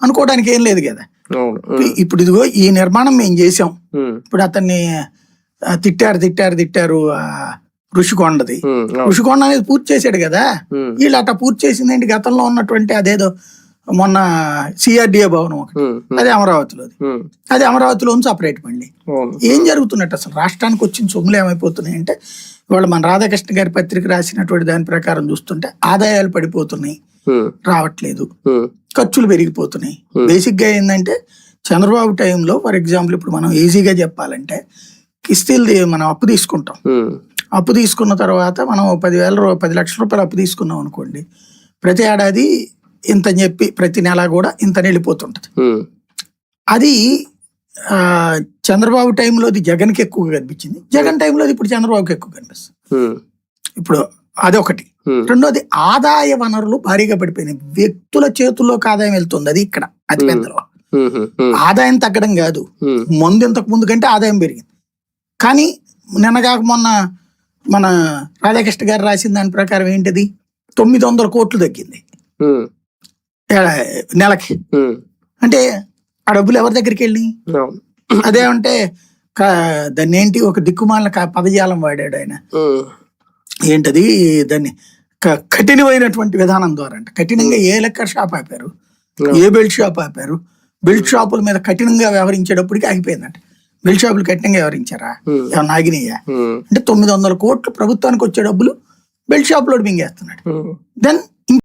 అనుకోవడానికి ఏం లేదు కదా. ఇప్పుడు ఇదిగో ఈ నిర్మాణం మేము చేసాం ఇప్పుడు అతన్ని తిట్టారు తిట్టారు తిట్టారు ఋషికొండది. ఋషికొండ అనేది పూర్తి చేశాడు కదా. వీళ్ళు అట్లా పూర్తి చేసింది ఏంటి? గతంలో ఉన్నటువంటి అదేదో మొన్న సిఆర్డిఏ భవనం ఒకటి. అది అమరావతిలోది. ఉమ్, అది అమరావతిలో సపరేట్ మళ్ళీ. ఏం జరుగుతున్నట్టు అసలు? రాష్ట్రానికి వచ్చిన సొమ్ములు ఏమైపోతున్నాయి అంటే ఇవాళ మన రాధాకృష్ణ గారి పత్రిక రాసినటువంటి దాని ప్రకారం చూస్తుంటే ఆదాయాలు పడిపోతున్నాయి. రావట్లేదు. ఖర్చులు పెరిగిపోతున్నాయి. బేసిక్గా ఏంటంటే చంద్రబాబు టైంలో ఫర్ ఎగ్జాంపుల్ ఇప్పుడు మనం ఈజీగా చెప్పాలంటే కిస్తీలు మనం అప్పు తీసుకుంటాం. అప్పు తీసుకున్న తర్వాత మనం పదివేల పది లక్షల రూపాయలు అప్పు తీసుకున్నాం అనుకోండి ప్రతి ఏడాది ఇంత చెప్పి ప్రతి నెల కూడా ఇంత వెళ్ళిపోతుంటది. అది చంద్రబాబు టైంలో అది జగన్కి ఎక్కువగా కనిపించింది. జగన్ టైంలో అది ఇప్పుడు చంద్రబాబుకి ఎక్కువ కనిపిస్తుంది. ఇప్పుడు అదొకటి. రెండోది ఆదాయ వనరులు భారీగా పడిపోయినాయి. వ్యక్తుల చేతుల్లోకి ఆదాయం వెళ్తుంది. అది ఇక్కడ అతి పెద్దలో. ఉమ్, ఉమ్, ఉమ్, ఆదాయం తగ్గడం కాదు. ముందు ఇంతకు ముందు కంటే ఆదాయం పెరిగింది. కానీ నిన్న కాక మొన్న మన రాధాకృష్ణ గారు రాసిన దాని ప్రకారం ఏంటిది? తొమ్మిది వందల కోట్లు తగ్గింది. నెలకి. అంటే ఆ డబ్బులు ఎవరి దగ్గరికి వెళ్ళి అదేమంటే దాన్ని ఏంటి? ఒక దిక్కుమాలిన పదజాలం వాడాడు ఆయన. ఏంటది? దాన్ని కఠినమైనటువంటి విధానం ద్వారా అంటే కఠినంగా ఏ లెక్క షాప్ ఆపారు? ఏ బెల్ట్ షాప్ ఆపారు? బెల్ట్ షాపుల మీద కఠినంగా వ్యవహరించేటప్పటికి ఆగిపోయిందంట. బెల్ట్ షాపులు కఠినంగా వ్యవహరించారా? Hmm. ఏమన్నా ఆగినాయా? ఉమ్, అంటే తొమ్మిది వందల కోట్లు ప్రభుత్వానికి వచ్చే డబ్బులు బెల్ట్ షాప్లో మింగేస్తున్నాడు దెన్